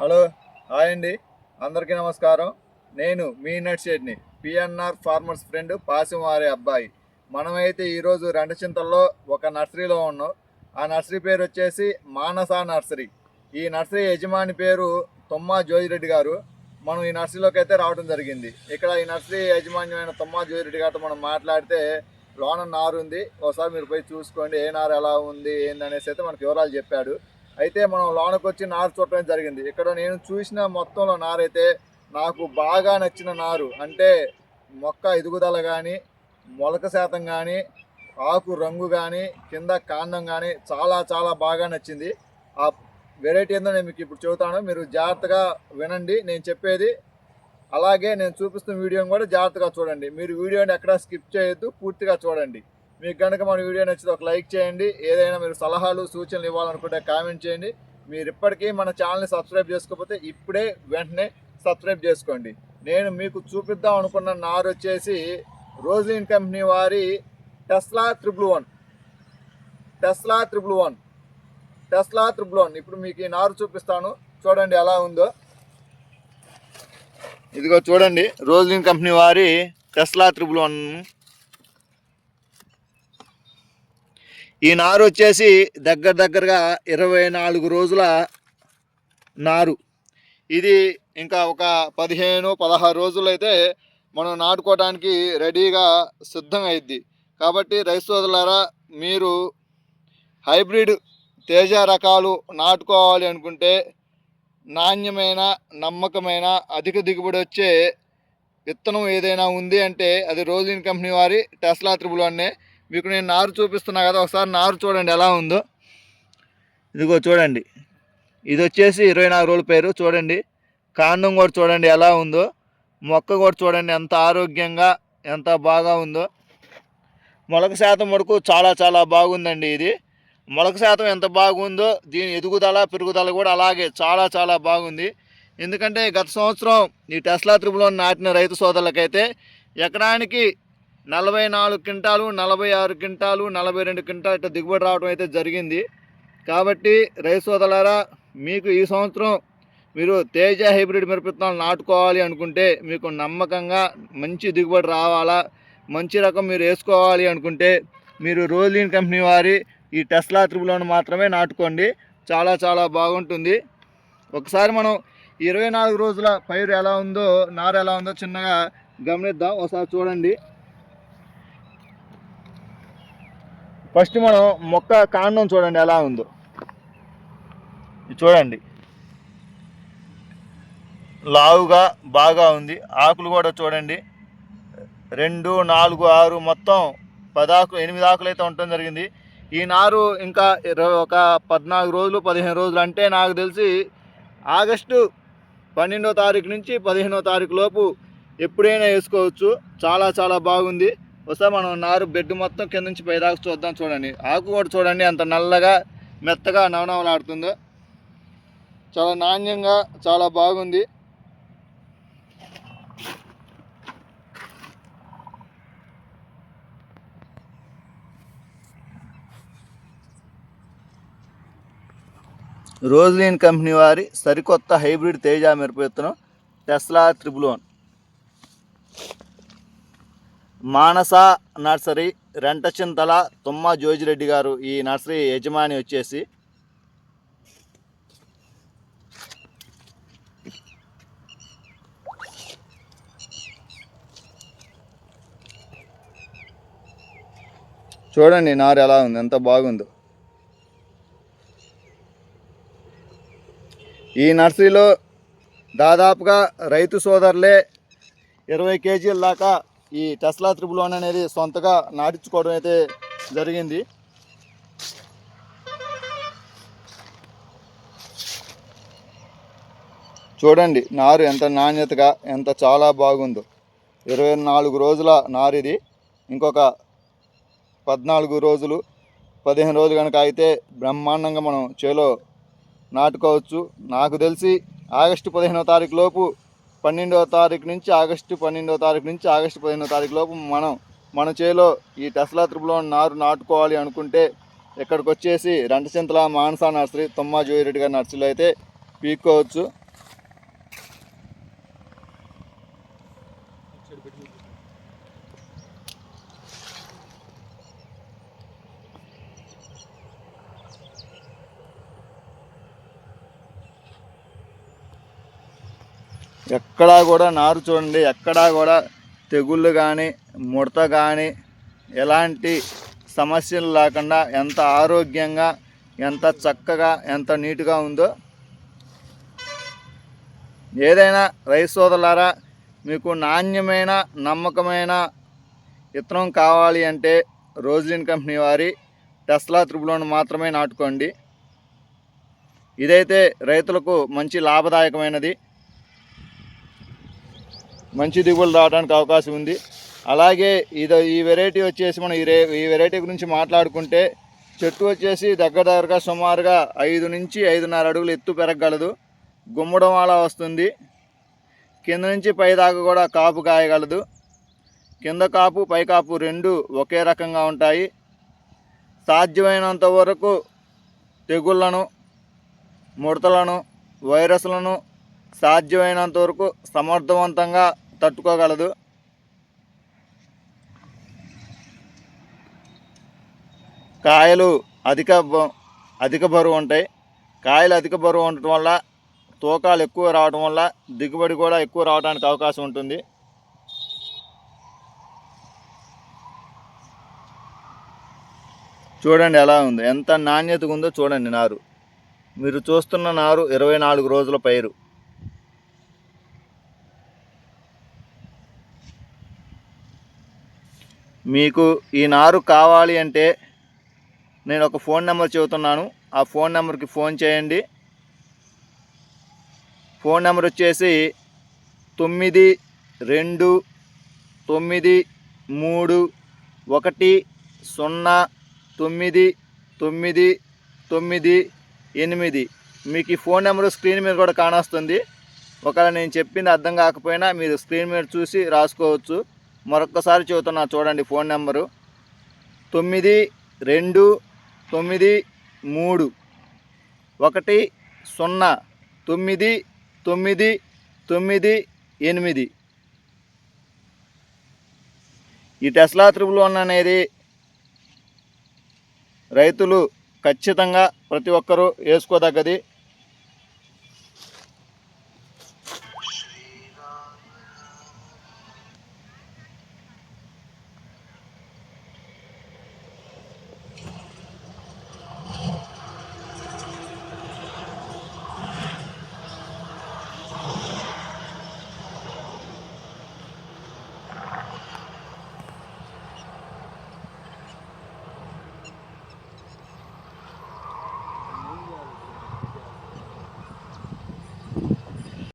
Hello hi అండి. అందరికీ నమస్కారం. నేను మీ నట్ షెడ్ని పిఎన్ఆర్ ఫార్మర్స్ ఫ్రెండ్ పాసిమారి అబ్బాయి. మనమైతే ఈరోజు రెండచింతల్లో ఒక నర్సరీలో ఉన్నాం. ఆ నర్సరీ పేరు వచ్చేసి మానస నర్సరీ. ఈ నర్సరీ యజమాని పేరు తొమ్మా జోజిరెడ్డి గారు. మనం ఈ నర్సరీలోకి అయితే రావడం జరిగింది. ఇక్కడ ఈ నర్సరీ యజమాన్యమైన తొమ్మా జ్యోతిరెడ్డి గారితో మనం మాట్లాడితే లోన నారు ఉంది. ఒకసారి మీరు పోయి చూసుకోండి ఏ నారు ఎలా ఉంది ఏందనేసి అయితే మనకు వివరాలు చెప్పాడు. అయితే మనం లోనకు వచ్చి నారు చూడటం జరిగింది. ఇక్కడ నేను చూసిన మొత్తంలో నారు అయితే నాకు బాగా నచ్చిన నారు అంటే మొక్క ఎదుగుదల కానీ మొలక శాతం కానీ ఆకు రంగు కానీ కింద కాండం కానీ చాలా చాలా బాగా నచ్చింది. ఆ వెరైటీ ఏందో నేను మీకు ఇప్పుడు చెబుతాను. మీరు జాగ్రత్తగా వినండి. నేను చెప్పేది అలాగే నేను చూపిస్తున్న వీడియోని కూడా జాగ్రత్తగా చూడండి. మీరు వీడియోని ఎక్కడా స్కిప్ చేయొద్దు. పూర్తిగా చూడండి. మీకు కనుక మన వీడియో నచ్చితే ఒక లైక్ చేయండి. ఏదైనా మీరు సలహాలు సూచనలు ఇవ్వాలనుకుంటే కామెంట్ చేయండి. మీరు ఇప్పటికీ మన ఛానల్ని సబ్స్క్రైబ్ చేసుకోకపోతే ఇప్పుడే వెంటనే సబ్స్క్రైబ్ చేసుకోండి. నేను మీకు చూపిద్దాం అనుకున్న నారు వచ్చేసి రోజిన్ కంపెనీ వారి Tesla triple one. Tesla triple one. Tesla triple one. ఇప్పుడు మీకు ఈ నారు చూపిస్తాను. చూడండి ఎలా ఉందో. ఇదిగో చూడండి. రోజిన్ కంపెనీ వారి టెస్లా త్రిబుల్ వన్ ఈ నారు వచ్చేసి దగ్గర దగ్గరగా ఇరవై నాలుగు రోజుల నారు. ఇది ఇంకా ఒక పదిహేను పదహారు రోజులు అయితే మనం నాటుకోవడానికి రెడీగా సిద్ధం అయింది కాబట్టి రైస్ సోదరులారా మీరు హైబ్రిడ్ తేజ రకాలు నాటుకోవాలి అనుకుంటే నాణ్యమైన నమ్మకమైన అధిక దిగుబడి వచ్చే విత్తనం ఏదైనా ఉంది అంటే అది రోజిన్ కంపెనీ వారి టెస్లా త్రిబుల్ అనే మీకు నేను నారు చూపిస్తున్నా కదా ఒకసారి నారు చూడండి ఎలా ఉందో. ఇదిగో చూడండి. ఇది వచ్చేసి ఇరవై నాలుగు రోజుల పేరు చూడండి. కాండం కూడా చూడండి ఎలా ఉందో. మొక్క కూడా చూడండి ఎంత ఆరోగ్యంగా ఎంత బాగా ఉందో. మొలక శాతం వరకు చాలా చాలా బాగుందండి ఇది. మొలక శాతం ఎంత బాగుందో దీని ఎదుగుదల పెరుగుదల కూడా అలాగే చాలా చాలా బాగుంది. ఎందుకంటే గత సంవత్సరం ఈ టెస్లా త్రిపులో నాటిన రైతు సోదరులకైతే ఎకరానికి నలభై నాలుగు క్వింటాలు నలభై ఆరు క్వింటాలు నలభై రెండు క్వింటాలు ఇట్లా దిగుబడి రావడం అయితే జరిగింది. కాబట్టి రైతు వదలరా మీకు ఈ సంవత్సరం మీరు తేజ హైబ్రిడ్ మిరపిత్తనాలు నాటుకోవాలి అనుకుంటే మీకు నమ్మకంగా మంచి దిగుబడి రావాలా మంచి రకం మీరు వేసుకోవాలి అనుకుంటే మీరు రోలిన్ కంపెనీ వారి ఈ టెస్లా త్రిబులను మాత్రమే నాటుకోండి. చాలా చాలా బాగుంటుంది. ఒకసారి మనం ఇరవై నాలుగు రోజుల పైరు ఎలా ఉందో నారు ఎలా ఉందో చిన్నగా గమనిద్దాం. ఒకసారి చూడండి. ఫస్ట్ మనం మొక్క కాండం చూడండి ఎలా ఉందో. ఇది చూడండి. లావుగా బాగా ఉంది. ఆకులు కూడా చూడండి. రెండు నాలుగు ఆరు మొత్తం పదాకు ఎనిమిది ఆకులు అయితే ఉండటం జరిగింది. ఈ నారు ఇంకా ఒక పద్నాలుగు రోజులు పదిహేను రోజులు అంటే నాకు తెలిసి ఆగస్టు పన్నెండో తారీఖు నుంచి పదిహేనో తారీఖు లోపు ఎప్పుడైనా వేసుకోవచ్చు. చాలా చాలా బాగుంది. ఒకసారి మనం నారు బెడ్ మొత్తం కింద నుంచి పైదాకా చూద్దాం చూడండి. ఆకు కూడా చూడండి అంత నల్లగా మెత్తగా నవనవలాడుతుందో. చాలా నాణ్యంగా చాలా బాగుంది. రోజ్లీన్ కంపెనీ వారి సరికొత్త హైబ్రిడ్ తేజ మిరప విత్తనం Tesla triple one. Manasa nursery Rentachintala Tumma Jojireddy గారు ఈ నర్సరీ యజమాని వచ్చేసి. చూడండి నారు ఎలా ఉంది? ఎంత బాగుందో. ఈ నర్సరీలో దాదాపుగా రైతు సోదరులే ఇరవై కేజీల దాకా ఈ టెస్లా త్రిబులోన్ అనేది సొంతగా నాటించుకోవడం అయితే జరిగింది. చూడండి నారు ఎంత నాణ్యతగా ఎంత చాలా బాగుందో. ఇరవై నాలుగు రోజుల నారు ఇది. ఇంకొక పద్నాలుగు రోజులు పదిహేను రోజులు కనుక అయితే బ్రహ్మాండంగా మనం చేలో నాటుకోవచ్చు. నాకు తెలిసి ఆగస్టు పదిహేనో తారీఖు లోపు పన్నెండవ తారీఖు నుంచి ఆగస్టు పన్నెండవ తారీఖు నుంచి ఆగస్టు పదిహేనో తారీఖు లోపు మనం మన చేలో ఈ టెస్లా త్రిపులో నారు నాటుకోవాలి అనుకుంటే ఇక్కడికి వచ్చేసి రెండచింతల మానసా నర్సరీ తొమ్మా జోయిరెడ్డి గారి నర్సరీలో అయితే పీక్కోవచ్చు. ఎక్కడా కూడా నారు చూడండి ఎక్కడా కూడా తెగుళ్ళు కానీ ముడత కానీ ఎలాంటి సమస్యలు లేకుండా ఎంత ఆరోగ్యంగా ఎంత చక్కగా ఎంత నీట్గా ఉందో ఏదైనా రైస్ సోదలారా మీకు నాణ్యమైన నమ్మకమైన విత్తనం కావాలి అంటే రోజ్లిన్ కంపెనీ వారి టెస్లా త్రిబులను మాత్రమే నాటుకోండి. ఇదైతే రైతులకు మంచి లాభదాయకమైనది. మంచి దిగుబడులు రావడానికి అవకాశం ఉంది. అలాగే ఇది ఈ వెరైటీ వచ్చేసి మనం ఈ రే ఈ వెరైటీ గురించి మాట్లాడుకుంటే చెట్టు వచ్చేసి దగ్గర దగ్గరగా సుమారుగా ఐదు నుంచి ఐదున్నర అడుగులు ఎత్తు పెరగగలదు. గుమ్మడం అలా వస్తుంది. కింద నుంచి పై దాకా కూడా కాపు కాయగలదు. కింద కాపు పై కాపు రెండు ఒకే రకంగా ఉంటాయి. సాధ్యమైనంత వరకు తెగుళ్ళను ముడతలను వైరస్లను సాధ్యమైనంత వరకు సమర్థవంతంగా తట్టుకోగలదు. కాయలు అధిక బ- అధిక బరువు ఉంటాయి. కాయలు అధిక బరువు ఉండటం వల్ల తూకాలు ఎక్కువ రావడం వల్ల దిగుబడి కూడా ఎక్కువ రావడానికి అవకాశం ఉంటుంది. చూడండి ఎలా ఉంది. ఎంత నాణ్యతగా ఉందో చూడండి నారు. మీరు చూస్తున్న నారు ఇరవై నాలుగు రోజుల పైరు. మీకు ఈ నారు కావాలి అంటే నేను ఒక ఫోన్ నెంబర్ చెబుతున్నాను. ఆ ఫోన్ నెంబర్కి ఫోన్ చేయండి. ఫోన్ నెంబర్ వచ్చేసి తొమ్మిది రెండు తొమ్మిది మూడు ఒకటి సున్నా తొమ్మిది తొమ్మిది తొమ్మిది ఎనిమిది. మీకు ఈ ఫోన్ నెంబర్ స్క్రీన్ మీద కూడా కానొస్తుంది. ఒకవేళ నేను చెప్పింది అర్థం కాకపోయినా మీరు స్క్రీన్ మీద చూసి రాసుకోవచ్చు. మరొకసారి చెబుతున్నా చూడండి ఫోన్ నెంబరు. తొమ్మిది రెండు తొమ్మిది మూడు. ఒకటి సున్నా. తొమ్మిది తొమ్మిది తొమ్మిది ఎనిమిది. ఈ టెస్లా త్రిబుల్ వన్ అనేది రైతులు ఖచ్చితంగా ప్రతి ఒక్కరూ వేసుకోదగ్గది.